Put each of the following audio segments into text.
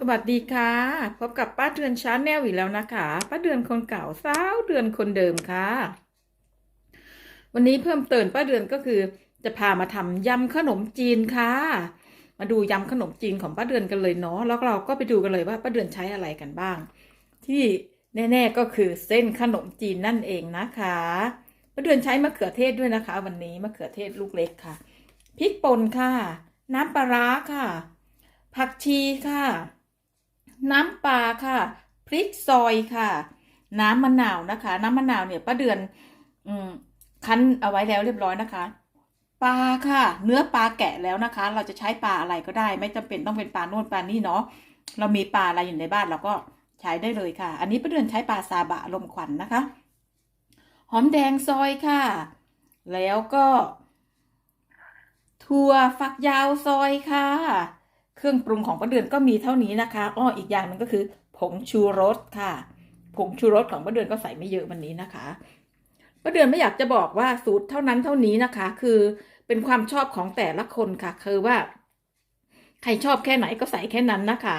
สวัสดีค่ะ พบกับป้าเดือนชาแนลอีกแล้วนะคะ ป้าเดือนคนเก่าสาวเดือนคนเดิมค่ะ วันนี้เพิ่มเติมป้าเดือนก็คือ จะพามาทำยำขนมจีนค่ะ มาดูยำขนมจีนของป้าเดือนกันเลยเนาะแล้วเราก็ไปดูกันเลยว่าป้าเดือนใช้อะไรกันบ้าง ที่แน่ ๆก็คือเส้นขนมจีนนั่นเองนะคะป้าเดือนใช้มะเขือเทศด้วยนะคะ วันนี้มะเขือเทศลูกเล็กค่ะพริกป่นค่ะ น้ำปลาร้าค่ะ ผักชีค่ะ น้ำปลาค่ะ พริกซอยค่ะ น้ำมะนาวนะคะ น้ำมะนาวเนี่ยป้าเดือนอืมคั้นเอาไว้แล้วเรียบร้อยนะคะปลาค่ะ เนื้อปลาแกะแล้วนะคะ เราจะใช้ปลาอะไรก็ได้ ไม่จำเป็นต้องเป็นปลาโน่นปลานี่เนาะเรามีปลาอะไรอยู่ในบ้านเราก็ใช้ได้เลยค่ะ อันนี้ป้าเดือนใช้ปลาซาบะลมควันนะคะ หอมแดงซอยค่ะ แล้วก็ ถั่วฝักยาวซอยค่ะ เครื่องปรุงของป้าเดือนก็มีเท่านี้นะคะอ้ออีกอย่างหนึงก็คือ ผงชูรสค่ะ ผงชูรสของป้าเดือนก็ใส่ไม่เยอะวันนี้นะคะป้าเดือนไม่อยากจะบอกว่าสูตรเท่านั้นเท่านี้นะคะ คือเป็นความชอบของแต่ละคนค่ะ คือว่า ใครชอบแค่ไหนก็ใส่แค่นั้นนะคะ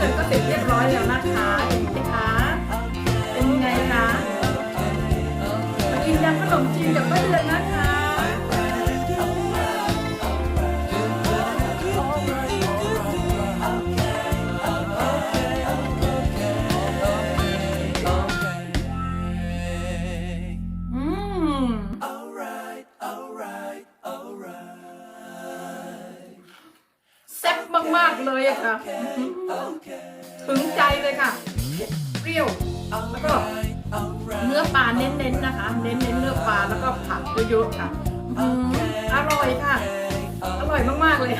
จีนของป้าเดือนก็เสร็จเรียบร้อยแล้วนะคะเห็นไหมคะเป็นยังไงคะมากินยำขนมจีนกับป้าเดือนนะคะ มากเลยอะค่ะ ถึงใจเลยค่ะ เปรี้ยวแล้วก็เนื้อปลาเน้นๆนะคะ เน้นๆเนื้อปลาแล้วก็ผักเยอะๆค่ะอร่อยค่ะ อร่อยมากๆเลย